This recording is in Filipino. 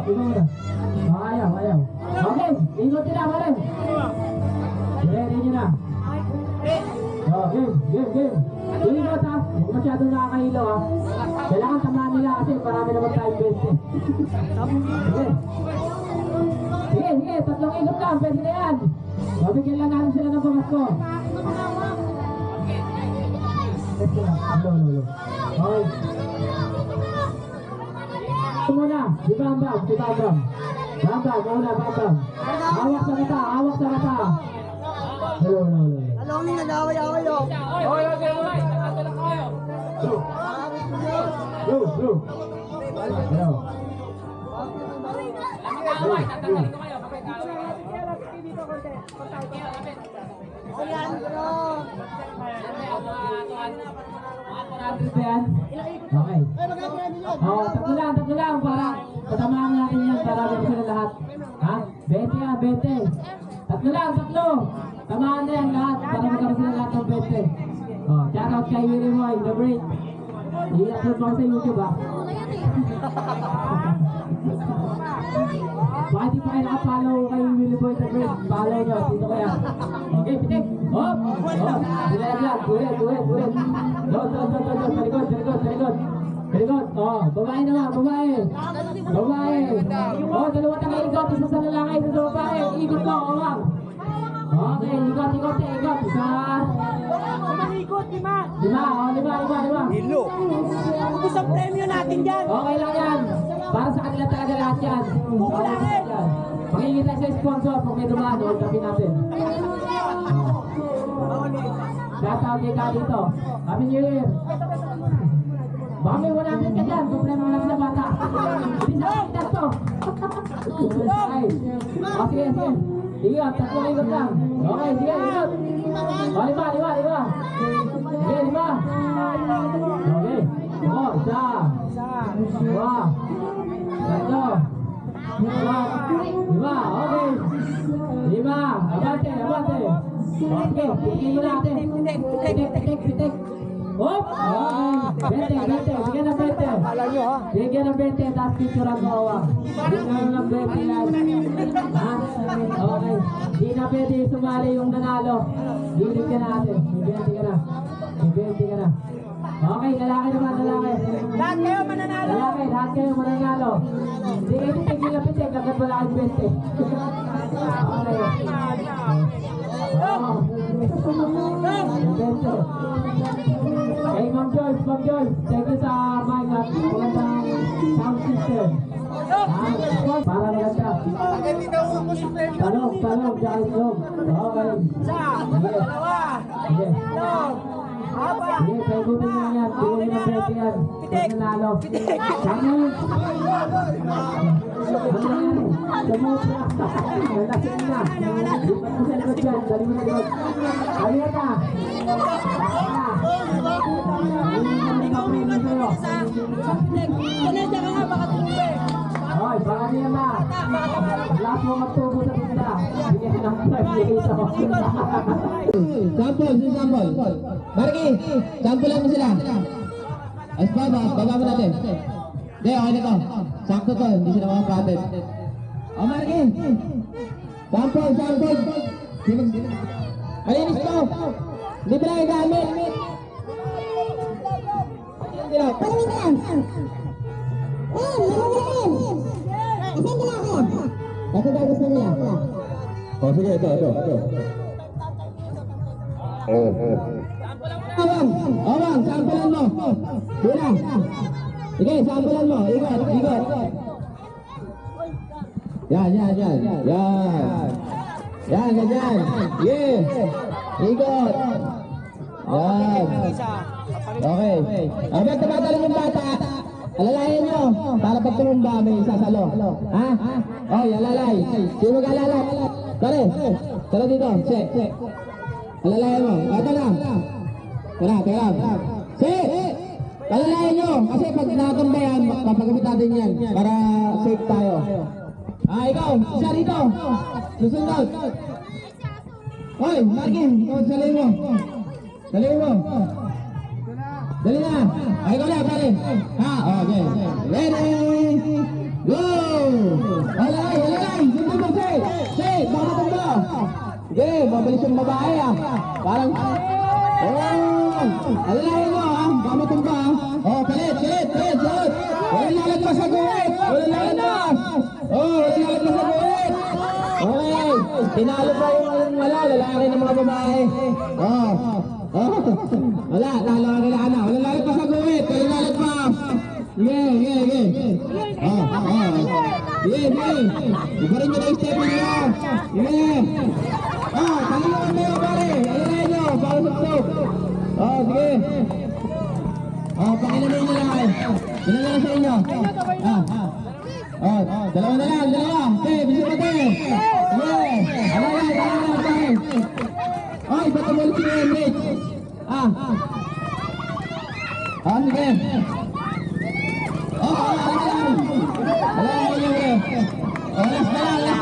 Oh, ayaw, ayaw. Okay, ikot nila, pare. Ready nyo na. Oh, game, game, game. Ikot ha, huwag masyadong nakakahilo ha. Kailangan tamaan nila kasi marami naman tayong best eh. Sige. Sige, sige, tatlong ikot lang, pwede na yan. Mabigyan lang natin sila. Okay. Muna, si Bam Bam, si Bam Bam. Bam Bam, muna, Bam Bam. Hawak sa mata, hawak sa mata. Ulo, ulo, ulo. Alongin na away-away oh. Go, go. Go. Ayan bro. Okay. Lahat. Ha? 20 yan, 20. Tatlo lang, tatlo. Tamaan na yan lahat para magkaroon sila lahat ng 20. Oh, shout out kay Willie Moy, the break. I-upload mo sa YouTube ha. Baka di pa kayo nakapollow kay Willie Boy the Great. Follow nyo, dito kaya. Okay, pitik. Hop! Hop! Dilag lang, tuwid, tuwid, tuwid. Dot, dot, dot, dot, dot. Likod. Oh, babae naman, babae. Babae. Oh, dalawa tayo ikot. Isa sa lalaki, isa sa babae. Ikot ko, awang. Okay, ikot, ikot, ikot. Isa. Manikot, lima. Lima, oh, lima, lima, lima. Hilo. Ubus ang premyo natin dyan. Okay lang yan. Para sa kanila talaga lahat yan. Kukulangin. Makikita sa sponsor pag may dumaan, huwag tabi natin. Shout out kay Kalito. Happy New Year. Baka may 100 ka dyan. Problema lang sa bata. Hindi sa kita to. Okay. O sige, sige. Ikot, tatlong ikot lang. Okay, sige, ikot. O, lima, lima, lima. Sige, lima. Okay. O, isa. Dua. Tatlo. Dua. Lima. Okay. Lima. Abante, abante. Okay. Tingin mo natin. Pitik, pitik, pitik. Hop. Okay. Bente, bente. Bigyan ng ha. Bigyan ng bente. Tapos awang. Bigyan ng bente yan. Okay. Di na pwede sumali yung nanalo. Gilit ka natin. May bente ka na. May bente ka na. Okay, lalaki naman, lalaki. Lahat kayo mananalo. Lalaki, lahat kayo mananalo. Hindi kayo titigil na pitik, agad wala. Okay. Oh. Talong, dyan Niya na. Lahat mo magtubo sa tinda. Bigyan ng price dito. Sample, si sample. Marky, sample mo sila. Ayos pa ba? Baba mo natin. Hindi, okay na to. Sakto to, hindi sila patent. O Marky, sample, sample. Malinis to. Hindi pa lang gamit. Sino? Ito daw gusto nila. O sige, ito, ito, ito. Awang, awang, sampulan mo. Sila. Sige, sampulan mo. Ikot, ikot. Yan, yan, yan. Yan. Yan, ganyan. Sige. Ikot. Yan. Okay. Abang tumatalon yung bata. Alalayan nyo. Para pag tumumba, may sasalo. Ha? Oh, alalay. Sino mag-alalay? Pare, tara dito. Che, che. Alalayan mo. Ito na. Tara, tara. Si! Alalayan nyo. Kasi pag natumbayan, papagamit natin yan. Para safe tayo. Ah, ikaw. Isa rito. Susunod. Hoy, Markin. Salay mo. Salay mo. Dali na. Ay, ikaw na, pare. Ha, okay. Ready? Go! Alay, alay! Sundan mo, say! Say, baka matumba! Sige, mabilis yung babae ah. Parang... Oh! Alalayan mo ah, baka matumba ah. Oh, palit, palit, palit, palit! Walang lalagpas sa guhit! Walang lalagpas! Oh, walang lalagpas sa guhit! Okay, tinalo pa yung yung wala, lalaki ng mga babae. Oh, oh, wala, talo ka na na. Walang lalagpas sa guhit, walang lalagpas. Sige, sige, sige. Oh, oh, oh. Sige, sige. Iba rin nyo na yung step niyo. Sige. Ah, talungan kayo, pare. Alalayan nyo, para sa tulog. Oh, sige. Oh, pakilamin nyo lang. Ilan lang sa inyo? Ah, ah. Oh, dalawa na lang, dalawa. Te, bisa pa yan, dalawa na lang, pare. Ay, ba't tumulong si Henrik? Ah. Ah, sige. Oh, wala na lang. Wala na lang, pre. Oh, last na lang,